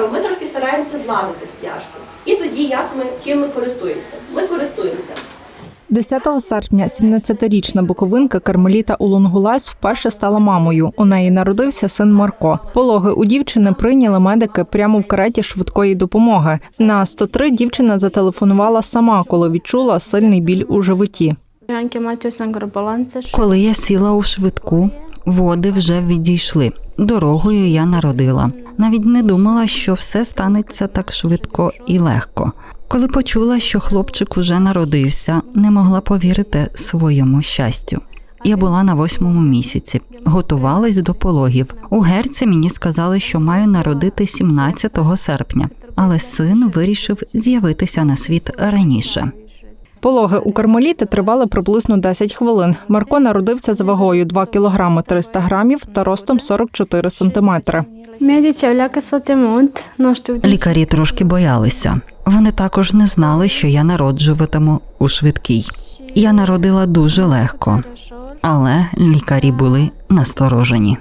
робимо? Ми трошки стараємося злазити з пляшки. І тоді як ми чим ми користуємося? Ми користуємося 10 серпня 17-річна буковинка Кармеліта Улунгулась вперше стала мамою. У неї народився син Марко. Пологи у дівчини прийняли медики прямо в кареті швидкої допомоги. На 103 дівчина зателефонувала сама, коли відчула сильний біль у животі. Коли я сіла у швидку, води вже відійшли. Дорогою я народила. Навіть не думала, що все станеться так швидко і легко. Коли почула, що хлопчик уже народився, не могла повірити своєму щастю. Я була на восьмому місяці, готувалась до пологів. У герці мені сказали, що маю народити 17 серпня, але син вирішив з'явитися на світ раніше. Пологи у Кармеліти тривали приблизно 10 хвилин. Марко народився з вагою 2 кг 300 грамів та ростом 44 сантиметри. Știu. Лікарі трошки боялися. Вони також не знали, що я народжуватиму у швидкій. Я народила дуже легко, але лікарі були насторожені.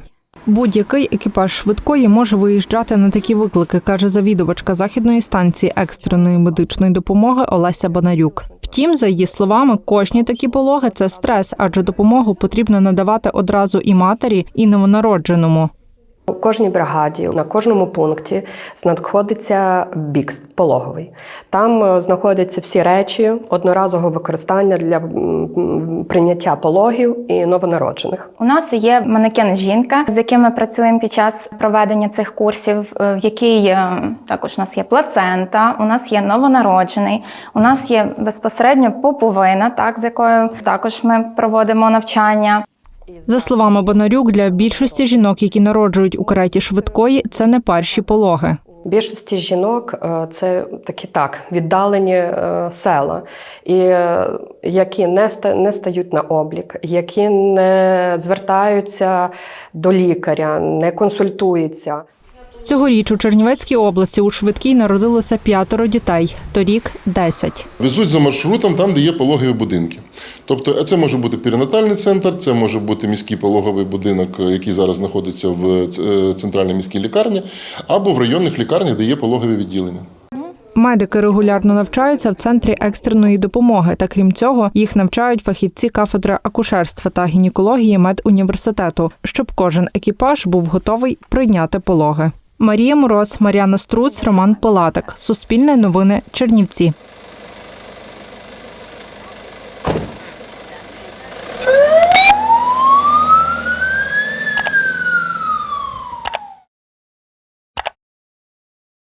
Будь-який екіпаж швидкої може виїжджати на такі виклики, каже завідувачка західної станції екстреної медичної допомоги Олеся Банарюк. Втім, за її словами, кожні такі пологи це стрес, адже допомогу потрібно надавати одразу і матері, і новонародженому. Кожній бригаді на кожному пункті знаходиться бікс пологовий. Там е, знаходяться всі речі одноразового використання для прийняття пологів і новонароджених. У нас є манекен жінка, з яким ми працюємо під час проведення цих курсів, е, в якій е, також у нас є плацента, у нас є новонароджений, у нас є безпосередньо поповина, так з якою також ми проводимо навчання. За словами Бонарюк, для більшості жінок, які народжують у кареті швидкої, це не перші пологи. Більшості жінок е, це такі так віддалені е, села, і е, які не не стають на облік, які не звертаються до лікаря, не консультуються. Цьогоріч у Чернівецькій області у швидкій народилося п'ятеро дітей, торік 10. Везуть за маршрутом там, де є пологові будинки. Тобто, це може бути перинатальний центр, це може бути міський пологовий будинок, який зараз знаходиться в е, центральній міській лікарні, або в районних лікарнях, де є пологові відділення. Медики регулярно навчаються в центрі екстреної допомоги. Та крім цього, їх навчають фахівці кафедри акушерства та гінекології медуніверситету, щоб кожен екіпаж був готовий прийняти пологи. Марія Мороз, Мар'яна Струц, Роман Палатик. Суспільне новини Чернівці.